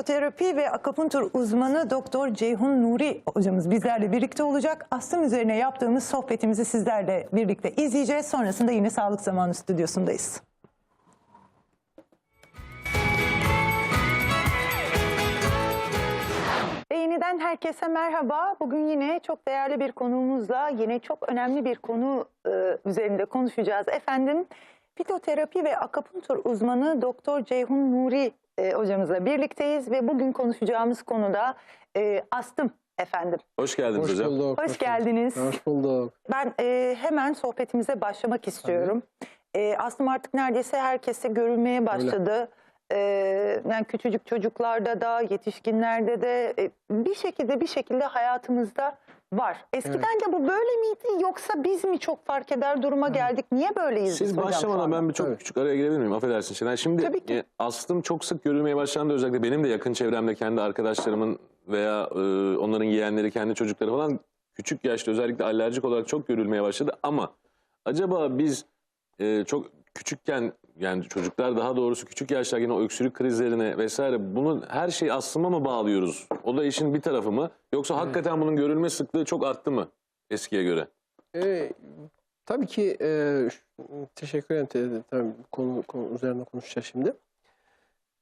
Fitoterapi ve akupunktur uzmanı Doktor Ceyhun Nuri hocamız bizlerle birlikte olacak. Astım üzerine yaptığımız sohbetimizi sizlerle birlikte izleyeceğiz. Sonrasında yine Sağlık Zamanı stüdyosundayız. Ve yeniden herkese merhaba. Bugün yine çok değerli bir konuğumuzla yine çok önemli bir konu e, üzerinde konuşacağız. Efendim fitoterapi ve akupunktur uzmanı Doktor Ceyhun Nuri e, hocamızla birlikteyiz ve bugün konuşacağımız konuda e, astım efendim. Hoş geldiniz Hoş hocam. bulduk. Hoş geldiniz. Hoş bulduk. Ben e, hemen sohbetimize başlamak istiyorum. E, astım artık neredeyse herkese görülmeye başladı. E, yani küçücük çocuklarda da, yetişkinlerde de e, bir şekilde bir şekilde hayatımızda var. Eskiden de bu böyle miydi yoksa biz mi çok fark eder duruma geldik? Niye böyleyiz Siz biz hocam şu başlamadan anda? ben bir çok küçük araya girebilir miyim? Affedersin Şener. Şimdi Tabii ki. e, astım çok sık görülmeye başlandı. Özellikle benim de yakın çevremde kendi arkadaşlarımın veya e, onların yeğenleri, kendi çocukları falan küçük yaşta özellikle alerjik olarak çok görülmeye başladı. Ama acaba biz e, çok küçükken yani çocuklar daha doğrusu küçük yaşlarken o öksürük krizlerine vesaire bunu her şeyi astıma mı bağlıyoruz? O da işin bir tarafı mı? Yoksa hakikaten bunun görülme sıklığı çok arttı mı eskiye göre? Ee, tabii ki e, teşekkür ederim. Tabii konu, konu üzerine konuşacağız şimdi.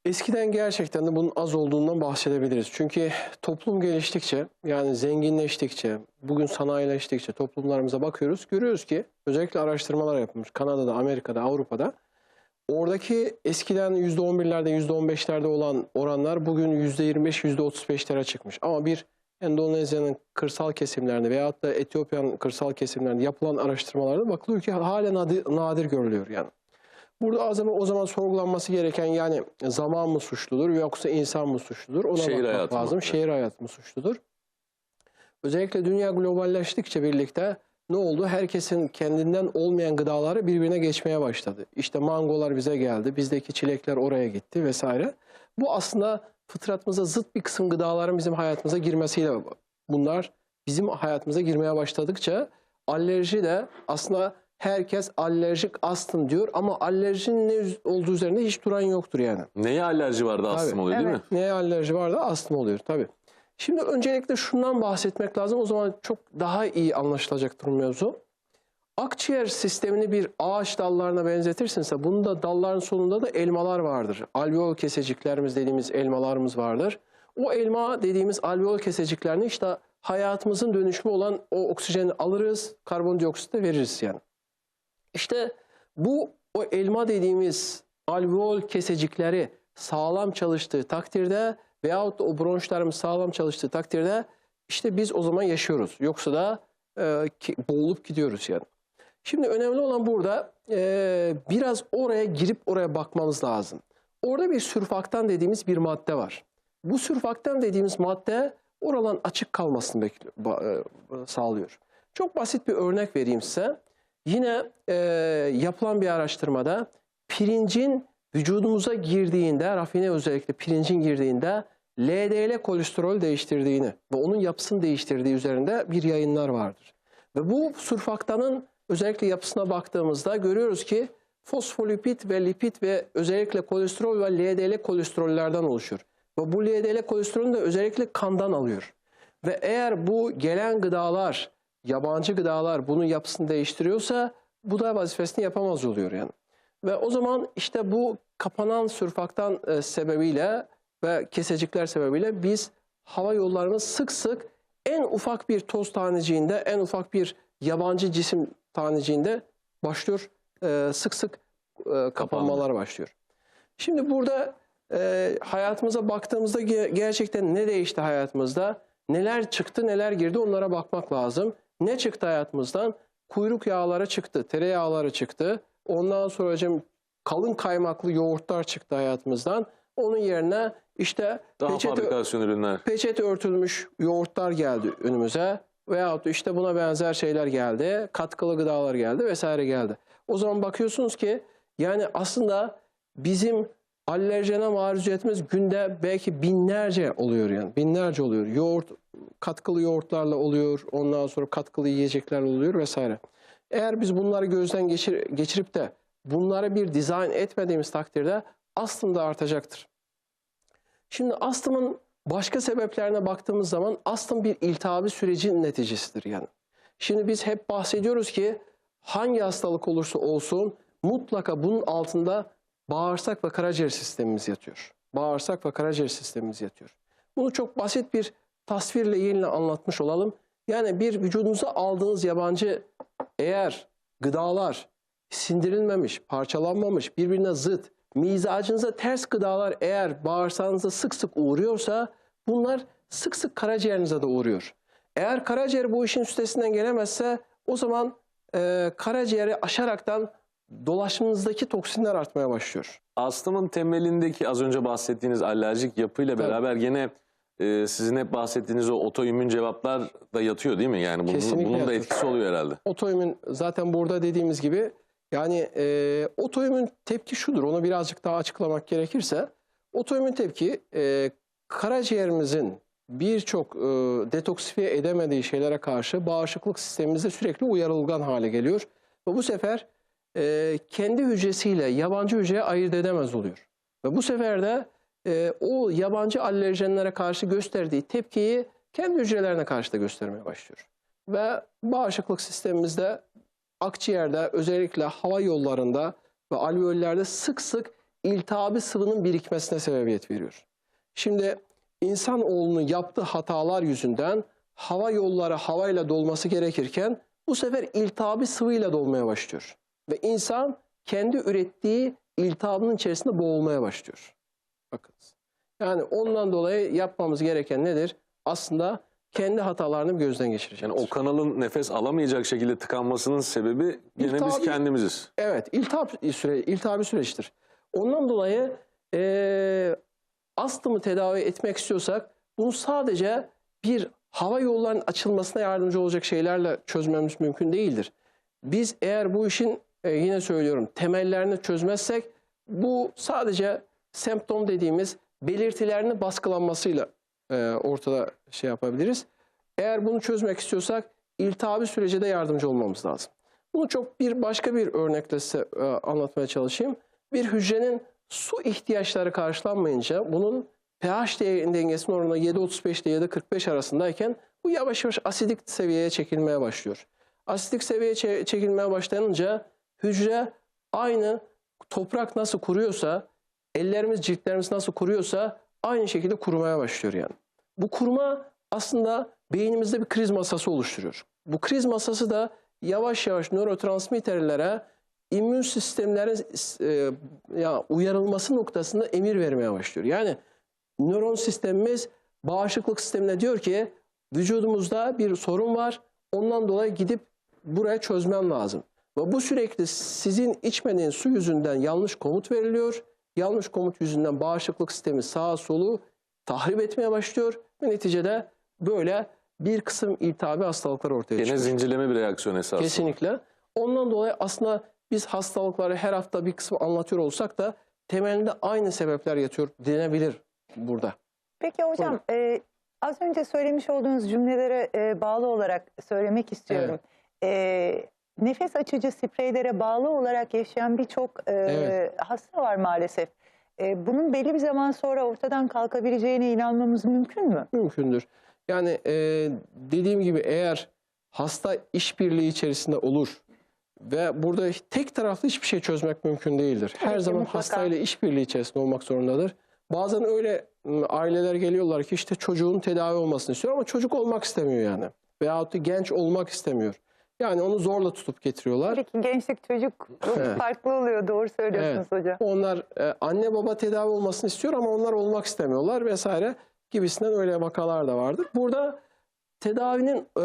Eskiden gerçekten de bunun az olduğundan bahsedebiliriz. Çünkü toplum geliştikçe, yani zenginleştikçe, bugün sanayileştikçe toplumlarımıza bakıyoruz. Görüyoruz ki özellikle araştırmalar yapılmış. Kanada'da, Amerika'da, Avrupa'da. Oradaki eskiden %11'lerde, %15'lerde olan oranlar bugün %25, %35'lere çıkmış. Ama bir Endonezya'nın kırsal kesimlerinde veyahut da Etiyopya'nın kırsal kesimlerinde yapılan araştırmalarda bakılıyor ki hala nadir, nadir görülüyor yani. Burada o zaman, o zaman sorgulanması gereken yani zaman mı suçludur yoksa insan mı suçludur ona Şehir bakmak mı? lazım. Evet. Şehir hayatı mı suçludur? Özellikle dünya globalleştikçe birlikte ne oldu? Herkesin kendinden olmayan gıdaları birbirine geçmeye başladı. İşte mangolar bize geldi, bizdeki çilekler oraya gitti vesaire. Bu aslında fıtratımıza zıt bir kısım gıdaların bizim hayatımıza girmesiyle bunlar bizim hayatımıza girmeye başladıkça alerji de aslında herkes alerjik astım diyor ama alerjinin ne olduğu üzerinde hiç duran yoktur yani. Neye alerji vardı astım Tabii. oluyor değil mi? Neye alerji var da astım oluyor tabii. Şimdi öncelikle şundan bahsetmek lazım. O zaman çok daha iyi anlaşılacaktır bu mevzu. Akciğer sistemini bir ağaç dallarına benzetirsinse bunun da dalların sonunda da elmalar vardır. Alveol keseciklerimiz dediğimiz elmalarımız vardır. O elma dediğimiz alveol keseciklerini işte hayatımızın dönüşümü olan o oksijeni alırız, karbondioksit de veririz yani. İşte bu o elma dediğimiz alveol kesecikleri sağlam çalıştığı takdirde veyahut da o bronşlarımız sağlam çalıştığı takdirde işte biz o zaman yaşıyoruz. Yoksa da e, ki- boğulup gidiyoruz yani. Şimdi önemli olan burada e, biraz oraya girip oraya bakmamız lazım. Orada bir sürfaktan dediğimiz bir madde var. Bu sürfaktan dediğimiz madde oraların açık kalmasını e, sağlıyor. Çok basit bir örnek vereyim size. Yine e, yapılan bir araştırmada pirincin vücudumuza girdiğinde, rafine özellikle pirincin girdiğinde LDL kolesterol değiştirdiğini ve onun yapısını değiştirdiği üzerinde bir yayınlar vardır. Ve bu surfaktanın özellikle yapısına baktığımızda görüyoruz ki fosfolipid ve lipid ve özellikle kolesterol ve LDL kolesterollerden oluşur. Ve bu LDL kolesterolünü de özellikle kandan alıyor. Ve eğer bu gelen gıdalar, yabancı gıdalar bunun yapısını değiştiriyorsa bu da vazifesini yapamaz oluyor yani. Ve o zaman işte bu kapanan sürfaktan e, sebebiyle ve kesecikler sebebiyle biz hava yollarımız sık sık en ufak bir toz taneciğinde, en ufak bir yabancı cisim taneciğinde başlıyor. e, sık sık e, kapanmalar başlıyor. Şimdi burada e, hayatımıza baktığımızda ge- gerçekten ne değişti hayatımızda? Neler çıktı, neler girdi onlara bakmak lazım. Ne çıktı hayatımızdan? Kuyruk yağları çıktı, tereyağları çıktı. Ondan sonra hocam kalın kaymaklı yoğurtlar çıktı hayatımızdan. Onun yerine işte Daha peçete, ürünler. peçete örtülmüş yoğurtlar geldi önümüze. Veyahut işte buna benzer şeyler geldi. Katkılı gıdalar geldi vesaire geldi. O zaman bakıyorsunuz ki yani aslında bizim alerjene maruziyetimiz günde belki binlerce oluyor yani. Binlerce oluyor. Yoğurt, katkılı yoğurtlarla oluyor. Ondan sonra katkılı yiyeceklerle oluyor vesaire. Eğer biz bunları gözden geçir, geçirip de bunları bir dizayn etmediğimiz takdirde aslında artacaktır. Şimdi astımın başka sebeplerine baktığımız zaman astım bir iltihabi sürecin neticesidir yani. Şimdi biz hep bahsediyoruz ki hangi hastalık olursa olsun mutlaka bunun altında bağırsak ve karaciğer sistemimiz yatıyor. Bağırsak ve karaciğer sistemimiz yatıyor. Bunu çok basit bir tasvirle yine anlatmış olalım. Yani bir vücudunuza aldığınız yabancı eğer gıdalar sindirilmemiş, parçalanmamış, birbirine zıt, mizacınıza ters gıdalar eğer bağırsağınıza sık sık uğruyorsa bunlar sık sık karaciğerinize de uğruyor. Eğer karaciğer bu işin üstesinden gelemezse o zaman e, karaciğeri aşaraktan dolaşımınızdaki toksinler artmaya başlıyor. Astımın temelindeki az önce bahsettiğiniz alerjik yapıyla Tabii. beraber gene e, sizin hep bahsettiğiniz o otoimmün cevaplar da yatıyor değil mi? Yani bunun, Kesinlikle bunun da yatıyor. etkisi oluyor herhalde. Otoimmün zaten burada dediğimiz gibi yani e, otoimmün tepki şudur onu birazcık daha açıklamak gerekirse otoimmün tepki e, karaciğerimizin birçok e, detoksifiye edemediği şeylere karşı bağışıklık sistemimizde sürekli uyarılgan hale geliyor. Ve bu sefer e, kendi hücresiyle yabancı hücreye ayırt edemez oluyor. Ve bu sefer de e, o yabancı alerjenlere karşı gösterdiği tepkiyi kendi hücrelerine karşı da göstermeye başlıyor. Ve bağışıklık sistemimizde akciğerde özellikle hava yollarında ve alveollerde sık sık iltihabi sıvının birikmesine sebebiyet veriyor. Şimdi insanoğlunun yaptığı hatalar yüzünden hava yolları havayla dolması gerekirken bu sefer iltihabi sıvıyla dolmaya başlıyor. Ve insan kendi ürettiği iltihabının içerisinde boğulmaya başlıyor. Bakınız. Yani ondan dolayı yapmamız gereken nedir? Aslında kendi hatalarını gözden geçirecek. Yani o kanalın nefes alamayacak şekilde tıkanmasının sebebi gene biz İltihabi- kendimiziz. Evet, iltihap süre, iltihabi süreçtir. Ondan dolayı eee astımı tedavi etmek istiyorsak bunu sadece bir hava yollarının açılmasına yardımcı olacak şeylerle çözmemiz mümkün değildir. Biz eğer bu işin e, yine söylüyorum temellerini çözmezsek bu sadece semptom dediğimiz belirtilerini baskılanmasıyla e, ortada şey yapabiliriz. Eğer bunu çözmek istiyorsak iltihabi sürece de yardımcı olmamız lazım. Bunu çok bir başka bir örnekle size e, anlatmaya çalışayım. Bir hücrenin su ihtiyaçları karşılanmayınca bunun pH dengesinin oranı 7.35 ile 7.45 arasındayken bu yavaş yavaş asidik seviyeye çekilmeye başlıyor. Asidik seviyeye çe- çekilmeye başlanınca hücre aynı toprak nasıl kuruyorsa, ellerimiz ciltlerimiz nasıl kuruyorsa aynı şekilde kurumaya başlıyor yani. Bu kuruma aslında beynimizde bir kriz masası oluşturuyor. Bu kriz masası da yavaş yavaş nörotransmitterlere immün sistemlerin e, ya uyarılması noktasında emir vermeye başlıyor. Yani nöron sistemimiz bağışıklık sistemine diyor ki vücudumuzda bir sorun var. Ondan dolayı gidip buraya çözmen lazım. Ve bu sürekli sizin içmediğiniz su yüzünden yanlış komut veriliyor. Yanlış komut yüzünden bağışıklık sistemi sağa solu tahrip etmeye başlıyor. Ve neticede böyle bir kısım iltihabi hastalıklar ortaya Gene çıkıyor. zincirleme bir reaksiyon esasında. Kesinlikle. Ondan dolayı aslında biz hastalıkları her hafta bir kısmı anlatıyor olsak da temelinde aynı sebepler yatıyor denebilir burada. Peki hocam e, az önce söylemiş olduğunuz cümlelere e, bağlı olarak söylemek istiyorum. E, nefes açıcı spreylere bağlı olarak yaşayan birçok e, Evet. hasta var maalesef. E, bunun belli bir zaman sonra ortadan kalkabileceğine inanmamız mümkün mü? Mümkündür. Yani e, dediğim gibi eğer hasta işbirliği içerisinde olur ve burada tek taraflı hiçbir şey çözmek mümkün değildir. Her ki, zaman mutlaka. hastayla işbirliği içerisinde olmak zorundadır. Bazen öyle aileler geliyorlar ki işte çocuğun tedavi olmasını istiyor ama çocuk olmak istemiyor yani. Veyahut da genç olmak istemiyor. Yani onu zorla tutup getiriyorlar. Tabii ki gençlik çocuk Evet. farklı oluyor. Doğru söylüyorsunuz hocam. Onlar e, anne baba tedavi olmasını istiyor ama onlar olmak istemiyorlar vesaire gibisinden öyle vakalar da vardır. Burada tedavinin e,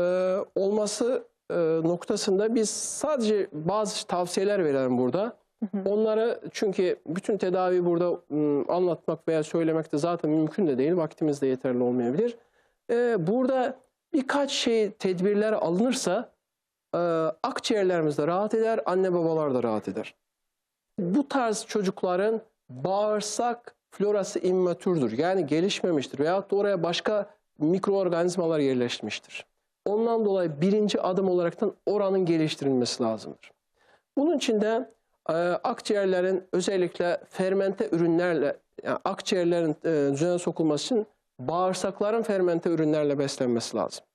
olması e, noktasında biz sadece bazı tavsiyeler verelim burada. Onları çünkü bütün tedavi burada m, anlatmak veya söylemek de zaten mümkün de değil. Vaktimiz de yeterli olmayabilir. E, burada birkaç şey tedbirler alınırsa e, akciğerlerimiz de rahat eder, anne babalar da rahat eder bu tarz çocukların bağırsak florası immatürdür. Yani gelişmemiştir veyahut da oraya başka mikroorganizmalar yerleşmiştir. Ondan dolayı birinci adım olaraktan oranın geliştirilmesi lazımdır. Bunun için de e, akciğerlerin özellikle fermente ürünlerle yani akciğerlerin e, düzene sokulması için bağırsakların fermente ürünlerle beslenmesi lazım.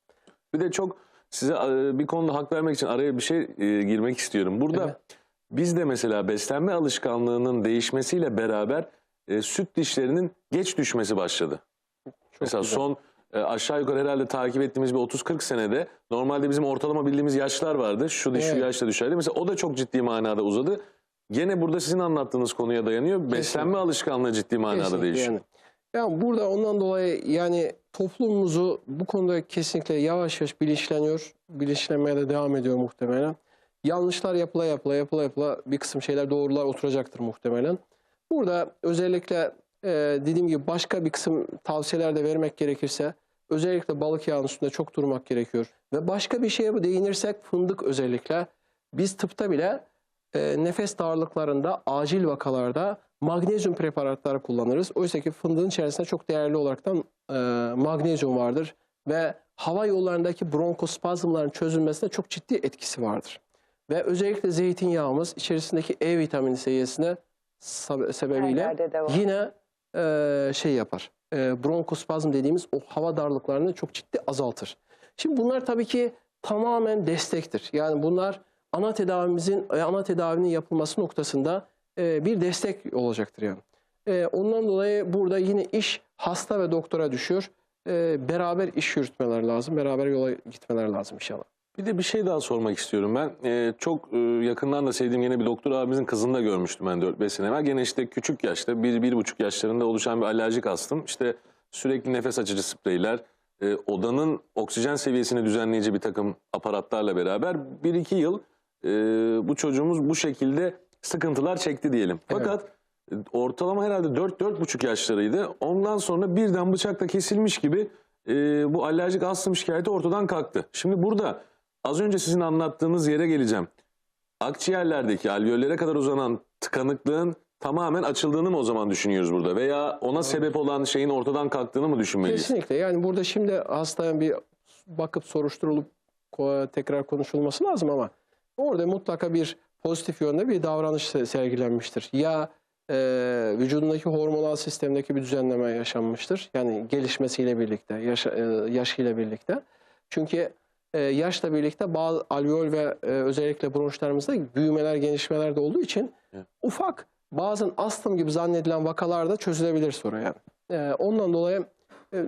Bir de çok size e, bir konuda hak vermek için araya bir şey e, girmek istiyorum. Burada Evet. biz de mesela beslenme alışkanlığının değişmesiyle beraber e, süt dişlerinin geç düşmesi başladı. Çok mesela güzel. son aşağı yukarı herhalde takip ettiğimiz bir 30-40 senede normalde bizim ortalama bildiğimiz yaşlar vardı. Şu diş şu Evet. yaşta düşerdi. Mesela o da çok ciddi manada uzadı. Gene burada sizin anlattığınız konuya dayanıyor. Beslenme alışkanlığı ciddi manada Kesinlikle değişiyor. Yani. Yani burada ondan dolayı yani toplumumuzu bu konuda kesinlikle yavaş yavaş bilinçleniyor. Bilinçlenmeye de devam ediyor muhtemelen. Yanlışlar yapıla yapıla yapıla yapıla bir kısım şeyler doğrular oturacaktır muhtemelen. Burada özellikle e, dediğim gibi başka bir kısım tavsiyeler de vermek gerekirse özellikle balık yağının üstünde çok durmak gerekiyor. Ve başka bir şeye değinirsek fındık özellikle biz tıpta bile e, nefes darlıklarında acil vakalarda magnezyum preparatları kullanırız. Oysa ki fındığın içerisinde çok değerli olaraktan e, magnezyum vardır ve hava yollarındaki bronkospazmların çözülmesine çok ciddi etkisi vardır. Ve özellikle zeytinyağımız içerisindeki E vitamini seviyesine sebebiyle yine e, şey yapar. E, bronkospazm dediğimiz o hava darlıklarını çok ciddi azaltır. Şimdi bunlar tabii ki tamamen destektir. Yani bunlar ana tedavimizin e, ana tedavinin yapılması noktasında e, bir destek olacaktır yani. E, ondan dolayı burada yine iş hasta ve doktora düşüyor. E, beraber iş yürütmeler lazım. Beraber yola gitmeler lazım inşallah. Bir de bir şey daha sormak istiyorum ben. Ee, çok e, yakından da sevdiğim yine bir doktor abimizin kızını da görmüştüm ben 4-5 sene evvel. Gene işte küçük yaşta, 1-1,5 yaşlarında oluşan bir alerjik astım. İşte sürekli nefes açıcı spreyler, e, odanın oksijen seviyesini düzenleyici bir takım aparatlarla beraber 1-2 yıl e, bu çocuğumuz bu şekilde sıkıntılar çekti diyelim. Fakat e, ortalama herhalde 4-4,5 yaşlarıydı. Ondan sonra birden bıçakla kesilmiş gibi e, bu alerjik astım şikayeti ortadan kalktı. Şimdi burada az önce sizin anlattığınız yere geleceğim. Akciğerlerdeki alveollere kadar uzanan tıkanıklığın tamamen açıldığını mı o zaman düşünüyoruz burada? Veya ona sebep olan şeyin ortadan kalktığını mı düşünmeliyiz? Kesinlikle. Yani burada şimdi hastaya bir bakıp soruşturulup tekrar konuşulması lazım ama orada mutlaka bir pozitif yönde bir davranış se- sergilenmiştir. Ya e, vücudundaki hormonal sistemdeki bir düzenleme yaşanmıştır. Yani gelişmesiyle birlikte, yaş, e, yaşıyla birlikte. Çünkü e, yaşla birlikte bazı alveol ve e, özellikle bronşlarımızda büyümeler, genişmeler de olduğu için Evet. ufak bazen astım gibi zannedilen vakalarda çözülebilir sonra yani. E, ondan dolayı e,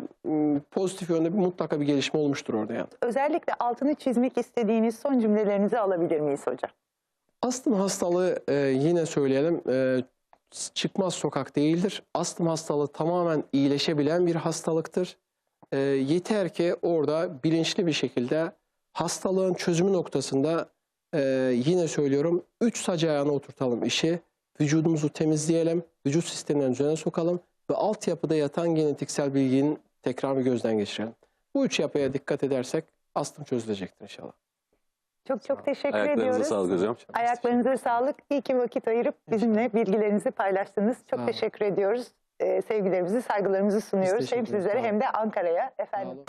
pozitif yönde bir mutlaka bir gelişme olmuştur orada yani. Özellikle altını çizmek istediğiniz son cümlelerinizi alabilir miyiz hocam? Astım hastalığı e, yine söyleyelim e, çıkmaz sokak değildir. Astım hastalığı tamamen iyileşebilen bir hastalıktır. E, yeter ki orada bilinçli bir şekilde hastalığın çözümü noktasında e, yine söylüyorum üç sac ayağına oturtalım işi. Vücudumuzu temizleyelim, vücut sistemlerini düzene sokalım ve altyapıda yatan genetiksel bilginin tekrar gözden geçirelim. Bu üç yapıya dikkat edersek astım çözülecektir inşallah. Çok çok teşekkür Ayaklarınıza ediyoruz. sağlık hocam. Ayaklarınıza sağlık. İyi ki vakit ayırıp bizimle bilgilerinizi paylaştınız. Çok Sağ olun. teşekkür ediyoruz. Ee, sevgilerimizi, saygılarımızı sunuyoruz. teşekkür Hem ederiz. sizlere Sağ hem de Ankara'ya. Sağ Efendim. olun.